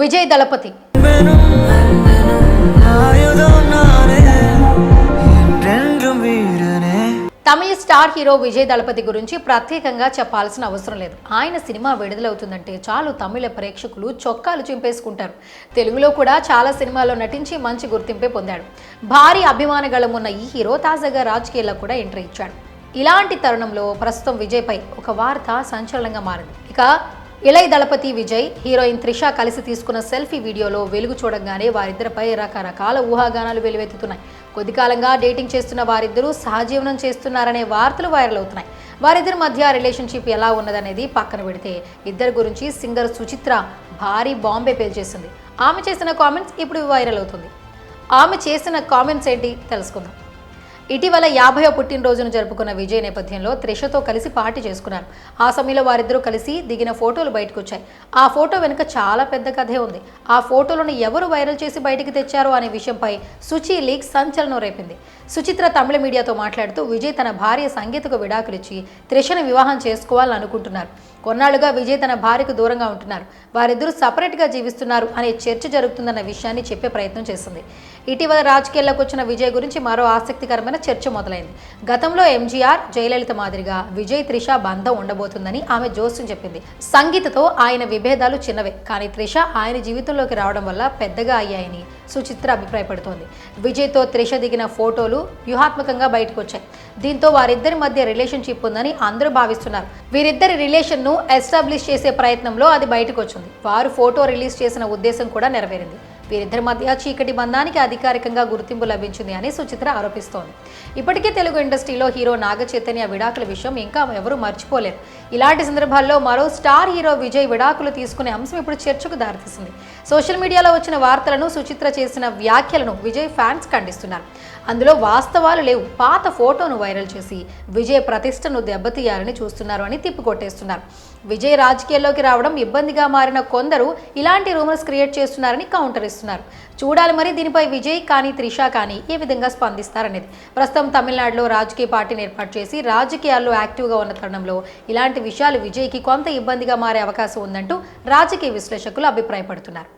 విజయ్ దళపతి. తమిళ star hero Vijay Thalapathy గురించి ప్రత్యేకంగా చెప్పాల్సిన అవసరం లేదు. ఆయన సినిమా విడుదలవుతుందంటే చాలు తమిళ ప్రేక్షకులు చొక్కాలు చింపేసుకుంటారు. తెలుగులో కూడా చాలా సినిమాల్లో నటించి మంచి గుర్తింపే పొందాడు. భారీ అభిమాన గళం ఉన్న ఈ హీరో తాజాగా రాజకీయాల్లో కూడా ఎంట్రీ ఇచ్చాడు. ఇలాంటి తరుణంలో ప్రస్తుతం విజయ్పై ఒక వార్త సంచలనంగా మారింది. ఇక ఇలై దళపతి విజయ్ హీరోయిన్ త్రిష కలిసి తీసుకున్న సెల్ఫీ వీడియోలో వెలుగు చూడగానే వారిద్దరిపై రకరకాల ఊహాగానాలు వెలువెత్తుతున్నాయి. కొద్ది కాలంగా డేటింగ్ చేస్తున్న వారిద్దరూ సహజీవనం చేస్తున్నారనే వార్తలు వైరల్ అవుతున్నాయి. వారిద్దరి మధ్య రిలేషన్షిప్ ఎలా ఉన్నదనేది పక్కన పెడితే ఇద్దరి గురించి సింగర్ సుచిత్ర భారీ బాంబే పేల్చేసింది. ఆమె చేసిన కామెంట్స్ ఇప్పుడు వైరల్ అవుతుంది. ఆమె చేసిన కామెంట్స్ ఏంటి తెలుసుకుందాం. ఇటీవల యాభైవ పుట్టినరోజును జరుపుకున్న విజయ్ నేపథ్యంలో త్రిషతో కలిసి పార్టీ చేసుకున్నారు. ఆ సమయంలో వారిద్దరూ కలిసి దిగిన ఫోటోలు బయటకు వచ్చాయి ఆ ఫోటో వెనుక చాలా పెద్ద కథే ఉంది. ఆ ఫోటోలను ఎవరు వైరల్ చేసి బయటికి తెచ్చారో అనే విషయంపై సుచి లీక్ సంచలనం రేపింది. సుచిత్ర తమిళ మీడియాతో మాట్లాడుతూ విజయ్ తన భార్య సంగీతకు విడాకులిచ్చి త్రిషను వివాహం చేసుకోవాలని అనుకుంటున్నారు కొన్నాళ్ళుగా విజయ్ తన భార్యకు దూరంగా ఉంటున్నారు. వారిద్దరూ సపరేట్గా జీవిస్తున్నారు అనే చర్చ జరుగుతుందన్న విషయాన్ని చెప్పే ప్రయత్నం చేసింది. ఇటీవల రాజకీయాల్లోకి వచ్చిన విజయ్ గురించి మరో ఆసక్తికరమైన చర్చ మొదలైంది. గతంలో ఎంజీఆర్ జయలలిత మాదిరిగా విజయ్ త్రిష బంధం ఉండబోతుందని ఆమె జోస్యం చెప్పింది. సంగీతతో ఆయన విభేదాలు చిన్నవే కానీ త్రిష ఆయన జీవితంలోకి రావడం వల్ల పెద్దగా అయ్యాయని సుచిత్ర అభిప్రాయపడుతోంది. విజయ్తో త్రిష దిగిన ఫోటోలు వ్యూహాత్మకంగా బయటకు వచ్చాయి. దీంతో వారిద్దరి మధ్య రిలేషన్షిప్ ఉందని అందరూ భావిస్తున్నారు. వీరిద్దరి రిలేషన్ను ఎస్టాబ్లిష్ చేసే ప్రయత్నంలో అది బయటకు వచ్చింది. వారు ఫోటో రిలీజ్ చేసిన ఉద్దేశం కూడా నెరవేరింది. వీరిద్దరి మధ్య చీకటి బంధానికి అధికారికంగా గుర్తింపు లభించింది అని సుచిత్ర ఆరోపిస్తోంది. ఇప్పటికే తెలుగు ఇండస్ట్రీలో హీరో నాగ చైతన్య విడాకుల విషయం ఇంకా ఎవరూ మర్చిపోలేరు. ఇలాంటి సందర్భాల్లో మరో స్టార్ హీరో విజయ్ విడాకులు తీసుకునే అంశం ఇప్పుడు చర్చకు దారితీసింది. సోషల్ మీడియాలో వచ్చిన వార్తలను సుచిత్ర చేసిన వ్యాఖ్యలను విజయ్ ఫ్యాన్స్ ఖండిస్తున్నారు. అందులో వాస్తవాలు లేవు. పాత ఫోటోను వైరల్ చేసి విజయ్ ప్రతిష్టను దెబ్బతీయాలని చూస్తున్నారు అని తిప్పికొట్టేస్తున్నారు. విజయ్ రాజకీయాల్లోకి రావడం ఇబ్బందిగా మారిన కొందరు ఇలాంటి రూమర్స్ క్రియేట్ చేస్తున్నారని కౌంటర్ ఇస్తున్నారు చూడాలి మరి దీనిపై విజయ్ కానీ త్రిష కానీ ఏ విధంగా స్పందిస్తారనేది. ప్రస్తుతం తమిళనాడులో రాజకీయ పార్టీని ఏర్పాటు చేసి రాజకీయాల్లో యాక్టివ్గా ఉన్న తరుణంలో ఇలాంటి విషయాలు విజయ్కి కొంత ఇబ్బందిగా మారే అవకాశం ఉందంటూ రాజకీయ విశ్లేషకులు అభిప్రాయపడుతున్నారు.